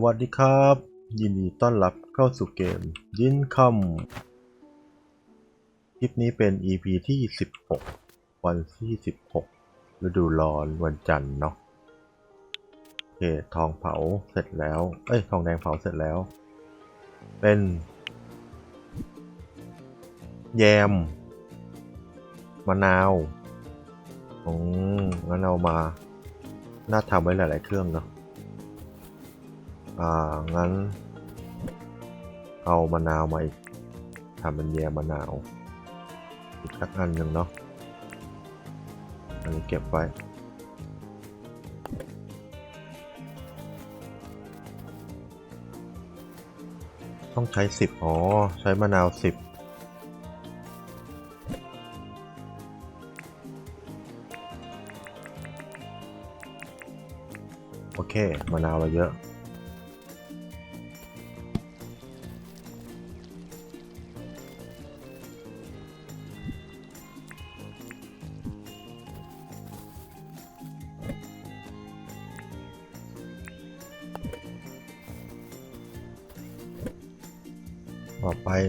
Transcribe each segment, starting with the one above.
วัสดีครับ ยินดีต้อนรับเข้าสู่เกมยินคำคลิปนี้เป็น EP ที่ 16 วันที่ 16 ฤดูร้อนวันจันทร์เนาะโอเคทองเผาเสร็จแล้ว เอ้ย ทองแดงเผาเสร็จแล้ว เป็น แยม มะนาวอืมงั้นเอามา น่าทำไว้หลาย ๆ เครื่องเนาะ อ่า งั้น เอามะนาวมาอีกทำเป็นแยมมะนาว อีกสักอันหนึ่งเนาะ อันนี้เก็บไว้ ต้องใช้สิบอ๋อ ใช้มะนาวสิบโอเค มะนาวเราเยอะ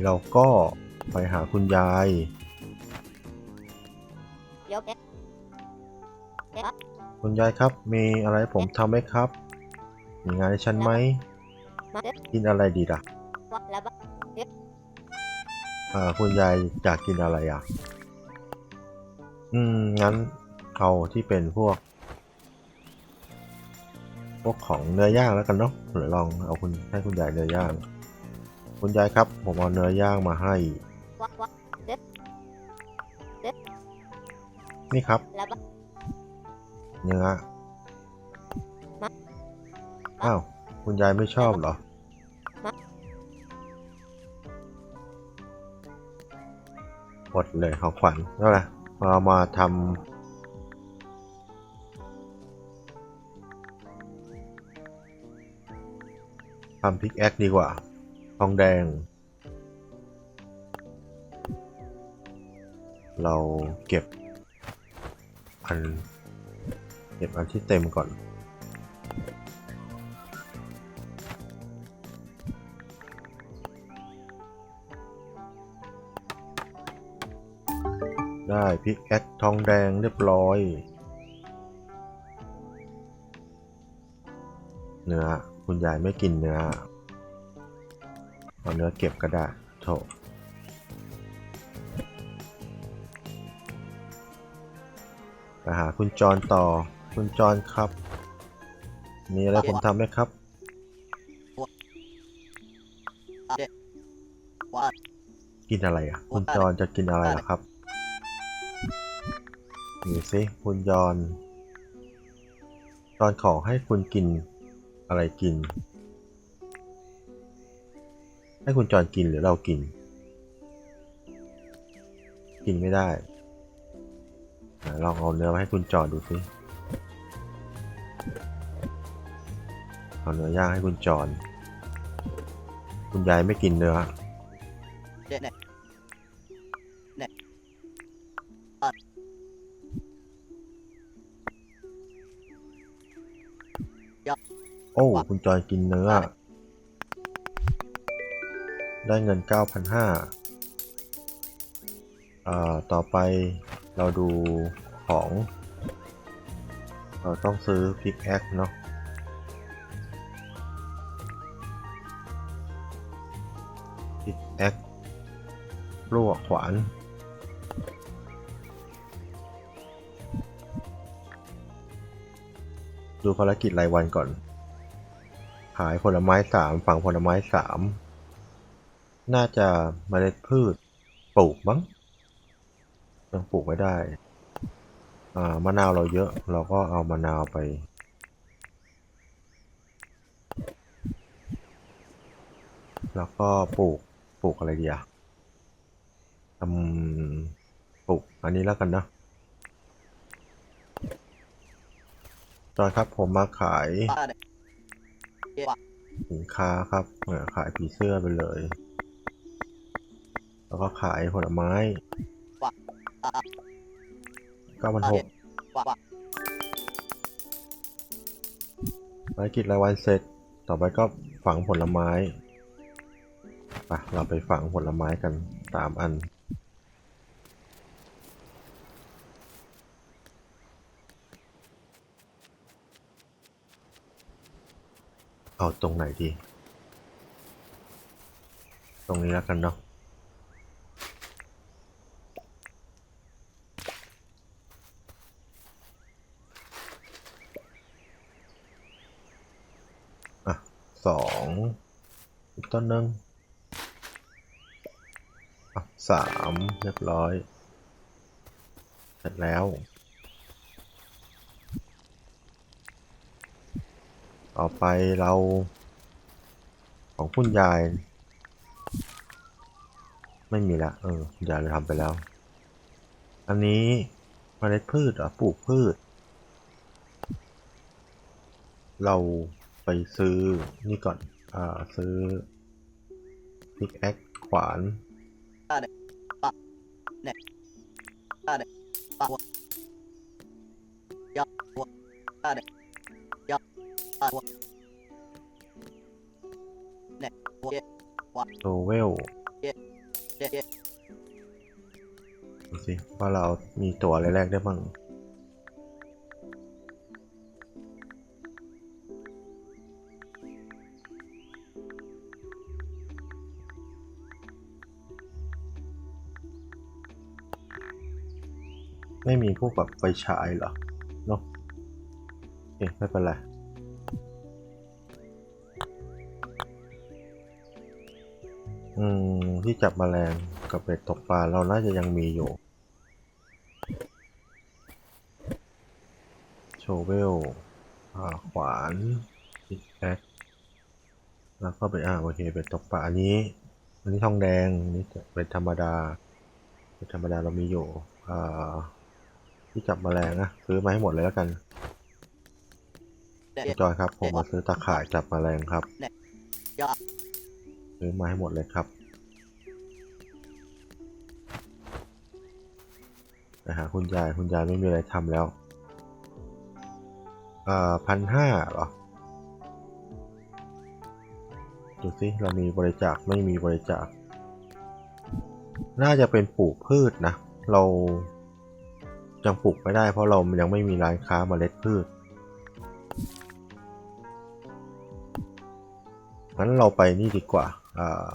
เราก็ไปหาคุณยายยกเอ๊ะเอ๊ะคุณยายครับ มีอะไรให้ผมทำไหมครับ มีงานให้ฉันไหมมาเอ๊ะกินอะไรดีล่ะวะแล้วบะอ่าคุณยายอยากกินอะไรอะ อืม งั้นเอาที่เป็นพวก พวกของเนื้อย่างแล้วกันเนาะเดี๋ยวลองเอาคุณให้คุณยายเนื้อย่าง คุณยายครับ ผมเอาเนื้อย่างมาให้ นี่ครับ เนื้อ อ้าว คุณยายไม่ชอบเหรอ หมดเลยของขวัญแล้วล่ะเรามาทำทำพิกแอคดีกว่า องแดง เราเก็บอัน เก็บอันที่เต็มก่อน ได้พิกแอคทองแดงเรียบร้อยเนื้อคุณยายไม่กินเนื้อ เอาเนื้อเก็บก็ได้โถไปหาคุณจรต่อ คุณจรครับ มีอะไรผมทำไหมครับวะกินอะไรอะ คุณจรจะกินอะไรเหรอครับดูสิคุณจรจรขอให้คุณกินอะไรกิน ให้คุณจรกินหรือเรากิน กินไม่ได้ ลองเอาเนื้อมาให้คุณจรดูสิเอาเนื้อย่างให้คุณจรคุณยายไม่กินเนื้อโอ้ คุณจอยกินเนื้อ ได้เงิน 9,500อ่าต่อไปเราดูของ เราต้องซื้อพิกแอคเนาะพิกแอคลวกขวานดูภารกิจรายวันก่อน ขายผลไม้สามฝั่งผลไม้สาม น่าจะเมล็ดพืชปลูกมั้งยังปลูกไม่ได้อ่ามะนาวเราเยอะเราก็เอามะนาวไป แล้วก็ปลูกปลูกอะไรดีอะทำปลูกอันนี้แล้วกันนะตอนครับผมมาขายวะเนี่ยสินค้าครับเออขายผีเสื้อไปเลย แล้วก็ขายผลไม้เก้าพันหกภารกิจรายวันเสร็จ ต่อไปก็ฝังผลไม้ไปเราไปฝังผลไม้กันสามอัน เอาตรงไหนดี ตรงนี้แล้วกันเนาะ อะ สองอีกต้นหนึ่งสามเรียบร้อย เสร็จแล้ว ต่อไปเรา ของคุณยาย ไม่มีละ เออ คุณยายเราทำไปแล้ว อันนี้เมล็ดพืชเหรอปลูกพืช เรา ไปซื้อนี่ก่อน อ่า ซื้อพิกแอคขวานโซเวลเย้เย้ดูสิว่าเรามีตัวอะไรแรกได้บ้าง ไม่มีพวกแบบไฟฉายเหรอเนาะโอเคไม่เป็นไรอืม ที่จับแมลงกับเบ็ดตกปลาเราน่าจะยังมีอยู่ โชเวลขวานพิกแอคแล้วก็เป็นอ่าโอเคเบ็ดตกปลาอันนี้ อันนี้ทองแดงอันนี้เป็นธรรมดาเป็นธรรมดาเรามีอยู่อ่า ที่จับแมลงนะซื้อมาให้หมดเลยแล้วกันเย้จอยครับ ผมมาซื้อตะข่ายจับแมลงครับยอดซื้อมาให้หมดเลยครับไปหาคุณยายคุณยายไม่มีอะไรทำแล้วอ่าพันห้าเหรอดูสิเรามีบริจาคไม่มีบริจาค น่าจะเป็นปลูกพืชนะ เรา ยังปลูกไม่ได้เพราะเรายังไม่มีร้านค้าเมล็ดพืชงั้นเราไปนี่ดีกว่าอ่า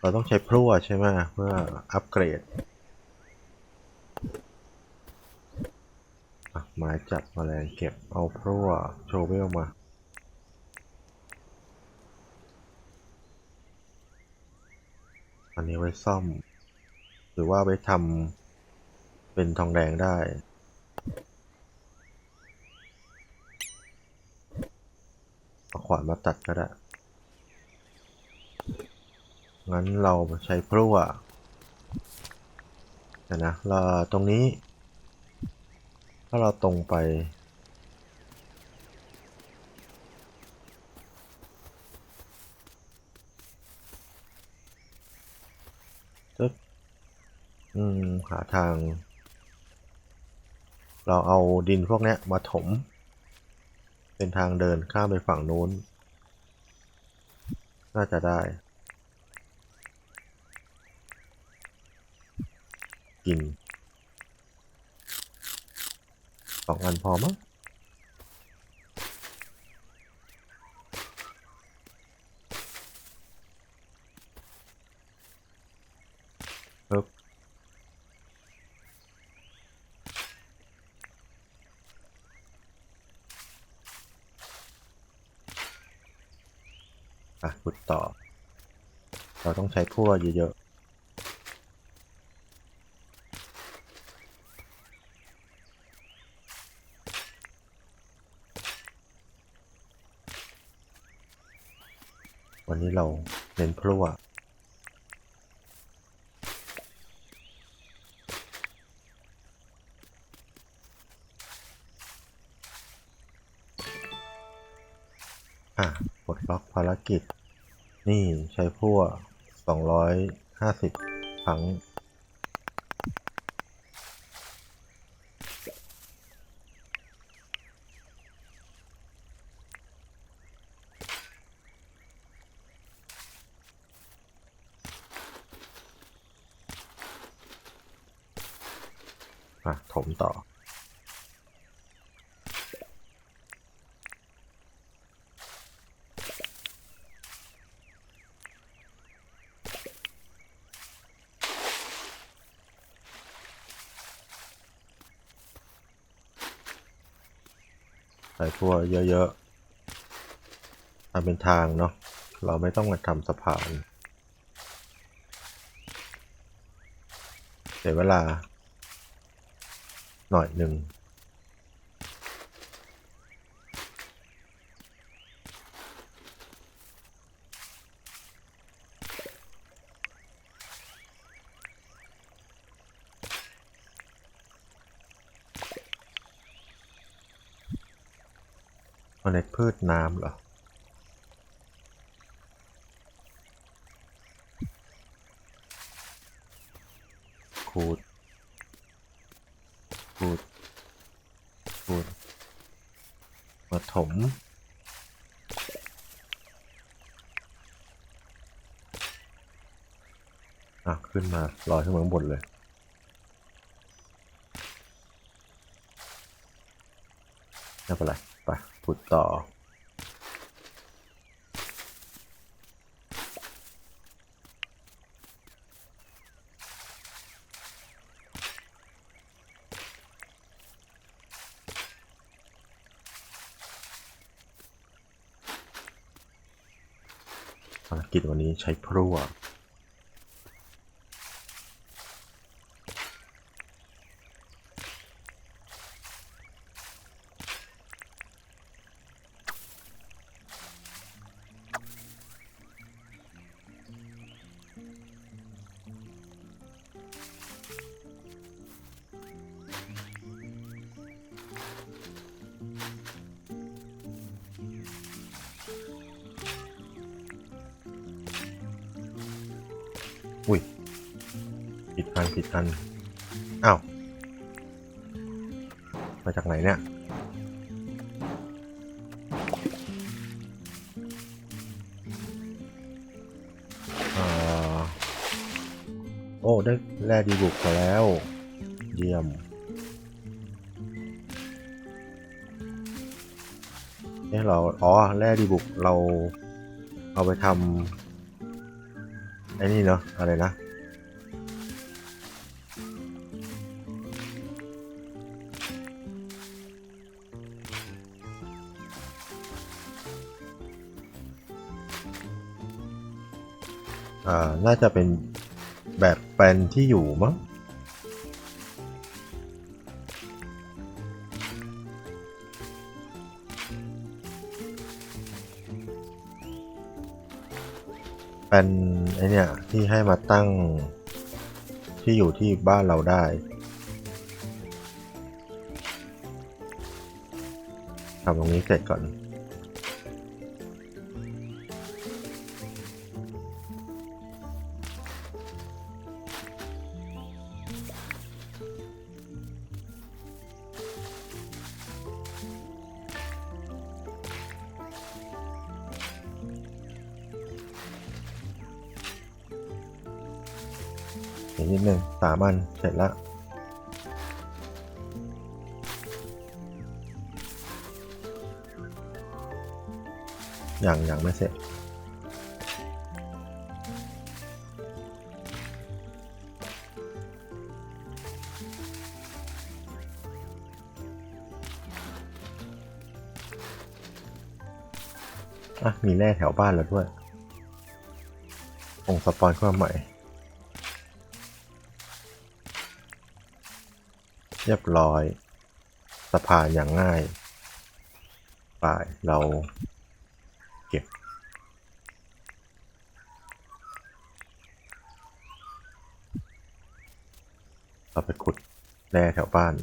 เราต้องใช้พลั่วใช่ไหมเพื่ออัปเกรดอะไม้จับแมลงเก็บเอาพลั่วโชเวลมาอันนี้ไว้ซ่อม หรือว่าไว้ทำ เป็นทองแดงได้ เอาขวานมาตัดก็ได้ งั้นเราใช้พลั่วเดี๋ยวนะเราตรงนี้ ถ้าเราตรงไปตึ๊บอืม หาทาง เราเอาดินพวกนี้มาถม เป็นทางเดินข้ามไปฝั่งนู้น น่าจะได้ กินสองอันพอมั้ง ส่พวกเยอะๆ วันนี้เราเน้นพั่วอะปลดล็อกภารกิจ นี่ใช้พวก 250 ครั้ง ทั่วเยอะๆทำเป็นทางเนาะเราไม่ต้องมาทำสะพานเสียเวลา หน่อยหนึ่ง ล็ดพืชน้ำเหรอ ขูด ขูด ขูด มาถม อะ ขึ้นมาลอยขึ้นมาข้างบนเลยไม่เป็นไร ต่อ ภารกิจวันนี้ใช้พรั่ว มาจากไหนเนี่ยโอ้ ได้แร่ดีบุกมาแล้ว เยี่ยมเนี่ยเรา อ๋อ แร่ดีบุกเราเอาไปทำไอ้นี่เนาะอะไรนะาน่าจะเป็นแบบแปลนที่อยู่มั้งเป็นไอเนี่ยที่ให้มาตั้งที่อยู่ที่บ้านเราได้ทำตรงนี้เสร็จก่อนามันเสร็จแล้วอย่างอย่างไม่เสร็จ อะ มีแร่แถวบ้านแล้วด้วยองค์สปอนเข้ามาใหม่ เรียบร้อยสะพานอย่างง่ายไปเราเก็บ เราไปขุดแร่แถวบ้าน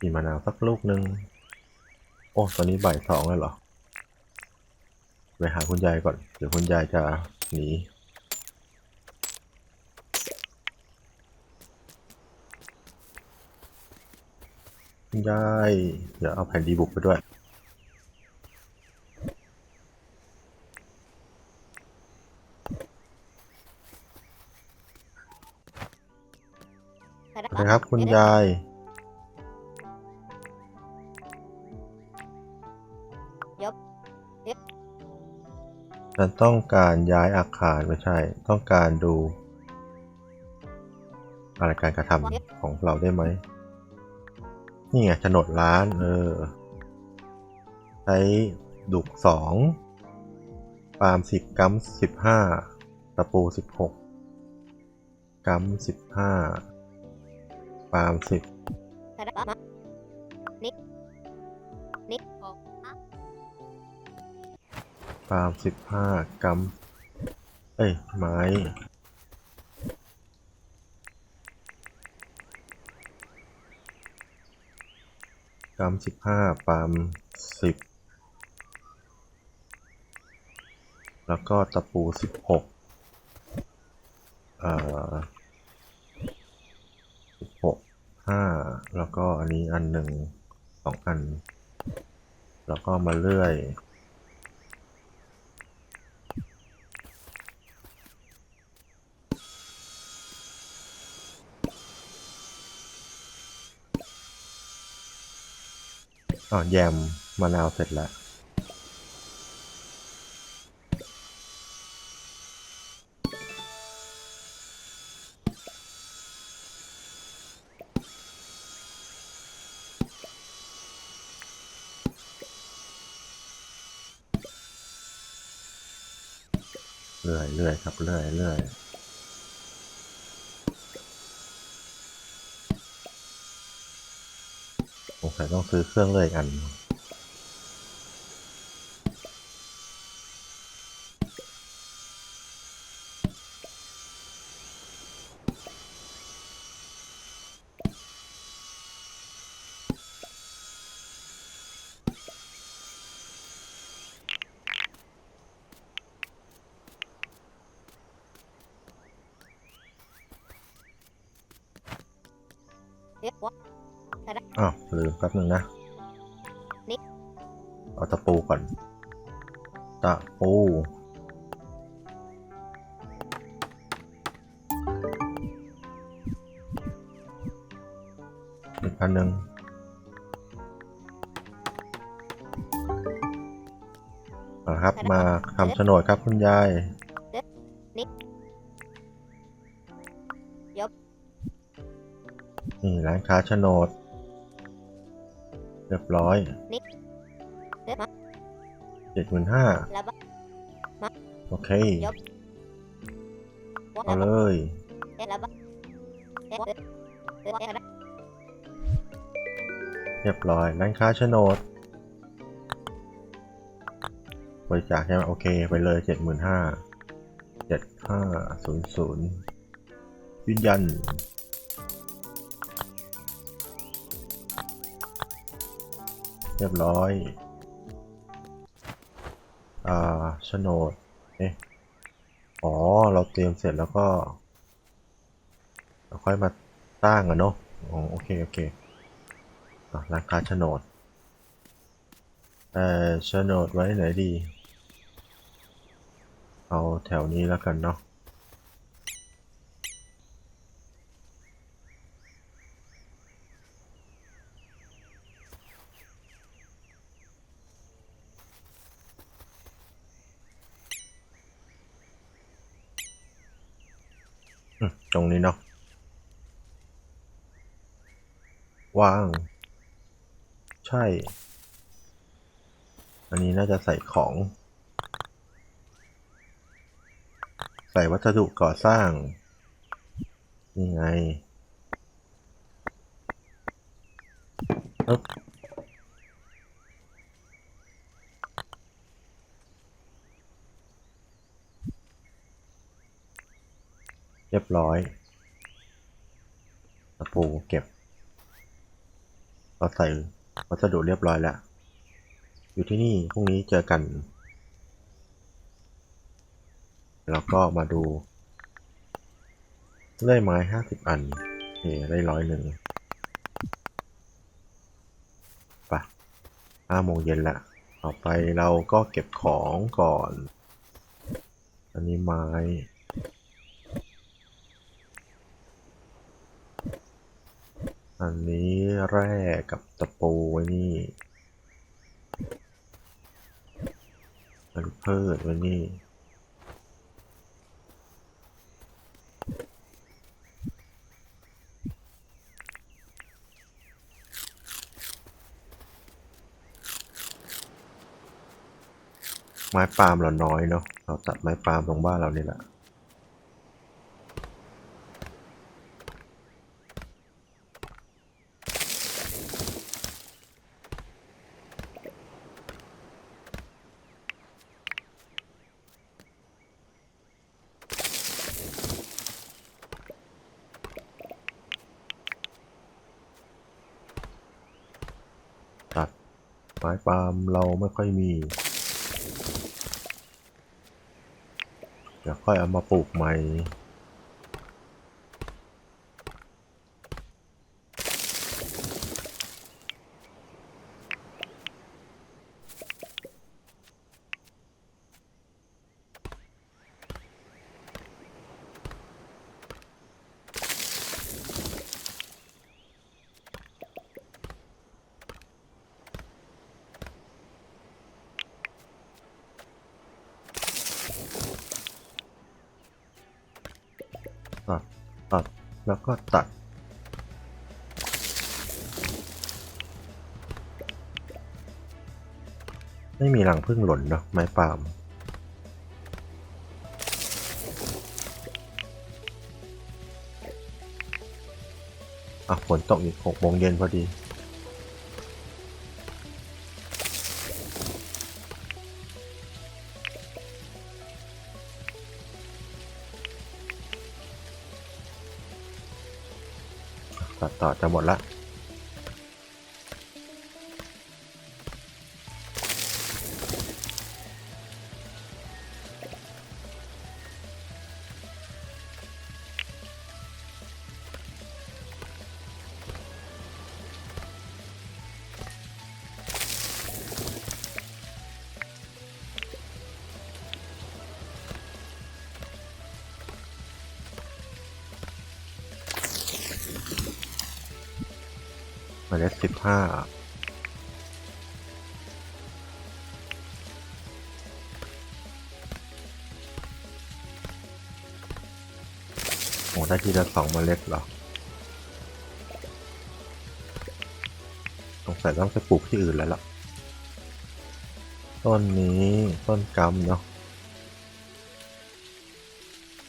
มีมะนาวสักลูกหนึ่งโอ้ ตอนนี้บ่ายสองแล้วเหรอ ไปหาคุณยายก่อน เดี๋ยวคุณยายจะหนีคุณยาย เดี๋ยวเอาแผ่นดีบุกไปด้วยนะครับคุณยาย ฉันต้องการย้ายอาคารไม่ใช่ ต้องการดู อะไรการกระทำของเราได้ไหม นี่ไงโฉนดร้าน เออ ใช้ดุกสองปาล์มสิบกัมสิบห้าตะปูสิบหกกัมสิบห้าปาล์มสิบ ปาล์มสิบห้ากัม เอ้ย ไม้ กรัมสิบห้าปาล์มสิบ แล้วก็ตะปูสิบหกเอ่อสิบหกห้า แล้วก็อันนี้อันหนึ่งสองอัน แล้วก็มาเลื่อย อ๋อแยมมะนาวเสร็จแล้ว เรื่อยเรื่อยครับเรื่อยเรื่อย สงสัยต้องซื้อเครื่องเลื่อยอีกอัน อ้าวลืมแป๊บ หนึ่งนะนี่เอาตะปูก่อน ตะปูอีกอันหนึ่งเอาละครับมาทำโฉนดครับคุณยายนี่ร้านค้าโฉนดเรียบร้อยเจ็ดหมื่นห้าโอเค เอาเลยเรียบร้อยร้านค้าโฉนดบริจาคใช่ไหมโอเค ไปเลยเจ็ดหมื่นห้าเจ็ดห้าศูนย์ศูนย์ยืนยัน เรียบร้อย อ่าโฉนด เอ๊ะ อ๋อ เราเตรียมเสร็จแล้วก็เราค่อยมาตั้งอะเนาะอ๋อโอเค โอเคอ่ราคาโฉนด เอ่อโฉนดไว้ไหนดี เอาแถวนี้แล้วกันเนาะ ตรงนี้เนาะวาง ใช่ อันนี้น่าจะใส่ของ ใส่วัสดุก่อสร้าง นี่ไงปึ๊บ รียบร้อยตะปูเก็บ เราใส่วัสดุเรียบร้อยแล้ว อยู่ที่นี่พรุ่งนี้เจอกันแล้วก็มาดูเลื่อยไม้ห้าสิบอันโอเคได้ร้อยหนึ่งไปห้าโมงเย็นละต่อไปเราก็เก็บของก่อน อันนี้ไม้ อันนี้แร่กับตะปูไว้นี่อันเพิดไว้นี่ ไม้ปาล์มเราน้อยเนาะ เราตัดไม้ปาล์มตรงบ้านเรานี่แหละ ตัดไม้ปาล์ม เราไม่ค่อยมีเดี๋ยวค่อยเอามาปลูกใหม่ ตัด ตัด แล้วก็ตัด ไม่มีรังพึ่งหล่นเนาะไม้ปาล์มอะฝนตกอีกหกโมงเย็นพอดี ตัดต่อจะหมดละ ละสองเมล็ดหรอสงสัยต้องไปปลูกที่อื่นแล้วล่ะ ต้นนี้ต้นกำเนาะ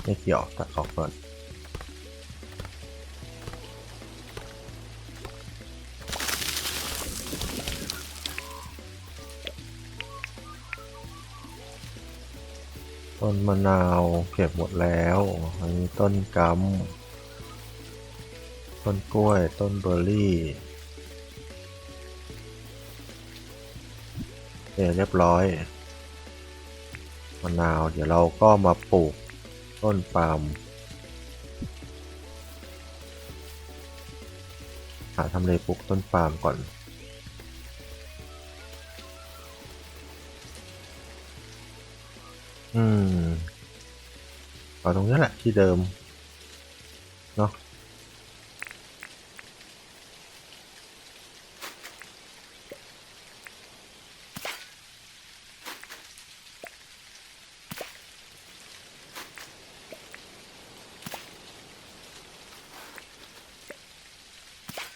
ไม่เกี่ยวตัดออกก่อน ต้นมะนาวเก็บหมดแล้วอันนี้ต้นกำต้นกล้วย ต้นเบอร์รี่เรียบร้อย มะนาว เดี๋ยวเราก็มาปลูกต้นปาล์มหาทำเลปลูกต้นปาล์มก่อน อืมเอาตรงนี้แหละที่เดิม เนาะ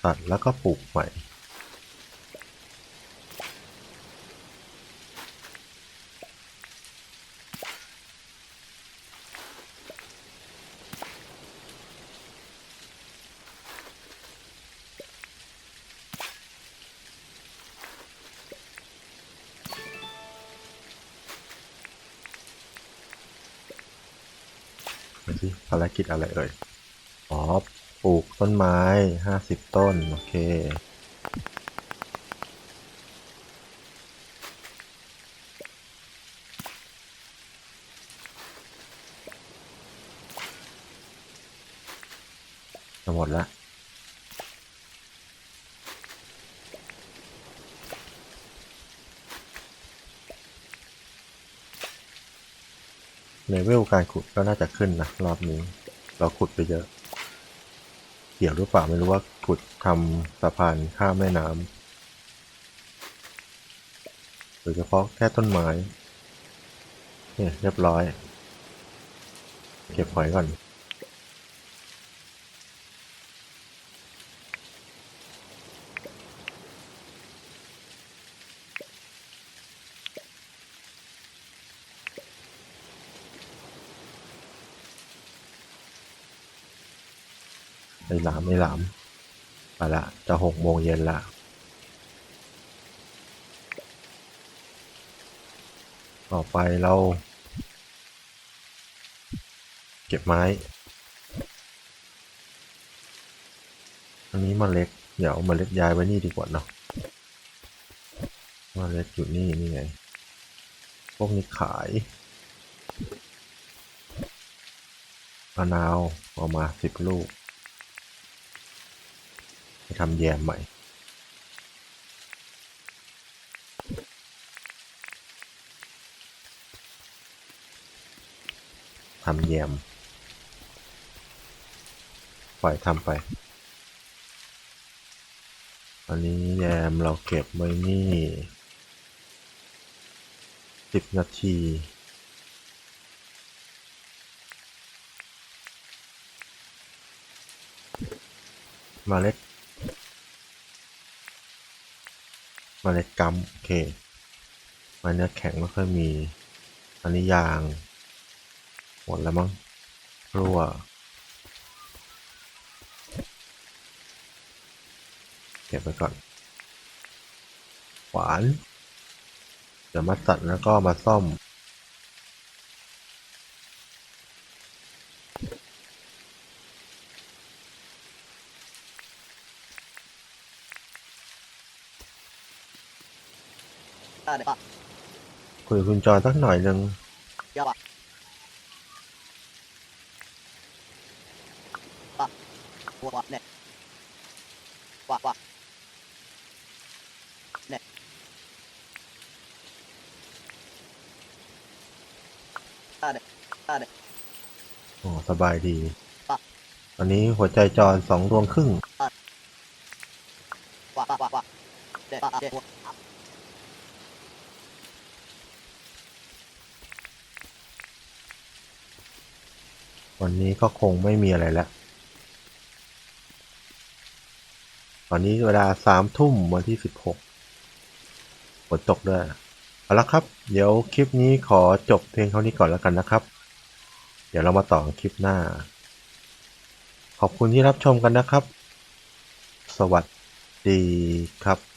ตัดแล้วก็ปลูกใหม่ ดูสิภารกิจอะไรเอ่ย อ๋อ ปลูกต้นไม้ห้าสิบต้น โอเคจะหมดละ เลเวลการขุดก็น่าจะขึ้นนะรอบนี้ เราขุดไปเยอะ เกี่ยวหรือเปล่าไม่รู้ว่าขุดทำสะพานข้ามแม่น้ำโดยเฉพาะแค่ต้นไม้เนี่ยเรียบร้อย เก็บหอยก่อน ไอ้หลามไอ้หลามไปละจะหกโมงเย็นละต่อไปเรา เก็บไม้ อันนี้มเล็ดเดี๋ยวเล็ดย้ายไว้นี่ดีกว่าเนาะเล็ดอยู่นี่นี่ไง พวกนี้ขายมะนาวเอามาสิบลูก ไปทำแยมใหม่ทำแยมปล่อยทำไปอันนี้แยมเราเก็บไว้นี่สิบนาทีมาเล็ด เมล็ดกำโอเคมันเนื้อแข็งไม่ค่อยมี อันนี้ยาง หมดแล้วมั้งรั่วเก็บไปก่อน หวาน เดี๋ยวมาตัดแล้วก็มาซ่อม คุยกับคุณจอนสักหน่อยหนึ่งโอ้สบายดีอันนี้หัวใจจอนสองดวงครึ่ง วันนี้ก็คงไม่มีอะไรแล้ว ตอนนี้เวลาสามทุ่มวันที่สิบหกฝนตกด้วยเอาละครับ เดี๋ยวคลิปนี้ขอจบเพียงเท่านี้ก่อนแล้วกันนะครับ เดี๋ยวเรามาต่อคลิปหน้า ขอบคุณที่รับชมกันนะครับ สวัสดีครับ